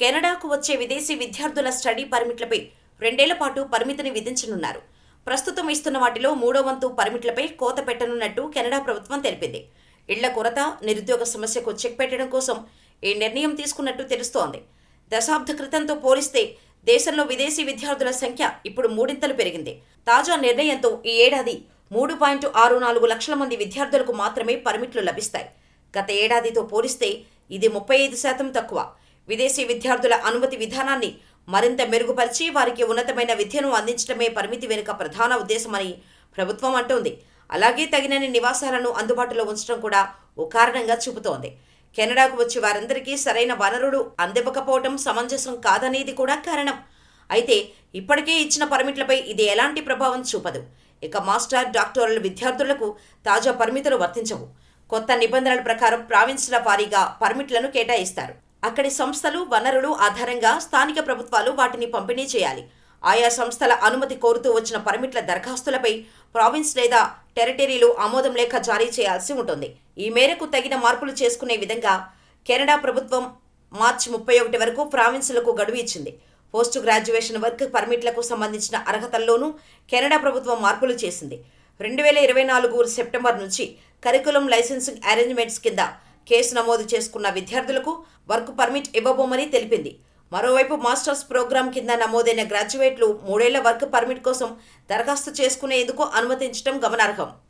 కెనడాకు వచ్చే విదేశీ విద్యార్థుల స్టడీ పర్మిట్లపై రెండేళ్ళ పాటు పరిమితిని విధించనున్నారు. ప్రస్తుతం ఇస్తున్న వాటిలో మూడో వంతు పర్మిట్లపై కోత పెట్టనున్నట్టు కెనడా ప్రభుత్వం తెలిపింది. ఇళ్ళ కొరత నిరుద్యోగ సమస్యకు చెక్ పెట్టడం కోసం ఈ నిర్ణయం తీసుకున్నట్టు తెలుస్తోంది. దశాబ్ద క్రితంతో పోలిస్తే దేశంలో విదేశీ విద్యార్థుల సంఖ్య ఇప్పుడు మూడింతలు పెరిగింది. తాజా నిర్ణయంతో ఈ ఏడాది మూడు పాయింట్ ఆరు నాలుగు లక్షల మంది విద్యార్థులకు మాత్రమే పర్మిట్లు లభిస్తాయి. గత ఏడాదితో పోలిస్తే ఇది ముప్పై ఐదు శాతం తక్కువ. విదేశీ విద్యార్థుల అనుమతి విధానాన్ని మరింత మెరుగుపరిచి వారికి ఉన్నతమైన విద్యను అందించడమే పరిమితి వెనుక ప్రధాన ఉద్దేశమని ప్రభుత్వం అంటోంది. అలాగే తగినన్ని నివాసాలను అందుబాటులో ఉంచడం కూడా ఓ కారణంగా చూపుతోంది. కెనడాకు వచ్చి వారందరికీ సరైన వనరులు అందివ్వకపోవడం సమంజసం కాదనేది కూడా కారణం. అయితే ఇప్పటికే ఇచ్చిన పర్మిట్లపై ఇది ఎలాంటి ప్రభావం చూపదు. ఇక మాస్టర్ డాక్టోరల్ విద్యార్థులకు తాజా పరిమితులు వర్తించవు. కొత్త నిబంధనల ప్రకారం ప్రావిన్స్ల వారీగా పర్మిట్లను కేటాయిస్తారు. అక్కడి సంస్థలు వనరులు ఆధారంగా స్థానిక ప్రభుత్వాలు వాటిని పంపిణీ చేయాలి. ఆయా సంస్థల అనుమతి కోరుతూ వచ్చిన పర్మిట్ల దరఖాస్తులపై ప్రావిన్స్ లేదా టెరిటరీలు ఆమోదం లేఖ జారీ చేయాల్సి ఉంటుంది. ఈ మేరకు తగిన మార్పులు చేసుకునే విధంగా కెనడా ప్రభుత్వం మార్చి ముప్పై ఒకటి వరకు ప్రావిన్సులకు గడువు ఇచ్చింది. పోస్ట్ గ్రాడ్యుయేషన్ వర్క్ పర్మిట్లకు సంబంధించిన అర్హతల్లోనూ కెనడా ప్రభుత్వం మార్పులు చేసింది. రెండు వేల ఇరవై నాలుగు సెప్టెంబర్ నుంచి కరికులం లైసెన్సింగ్ అరేంజ్మెంట్స్ కింద కేసు నమోదు చేసుకున్న విద్యార్థులకు వర్క్ పర్మిట్ ఇవ్వబోమని తెలిపింది. మరోవైపు మాస్టర్స్ ప్రోగ్రాం కింద నమోదైన గ్రాడ్యుయేట్లు మూడేళ్ళ వర్క్ పర్మిట్ కోసం దరఖాస్తు చేసుకునేందుకు అనుమతించడం గమనార్హం.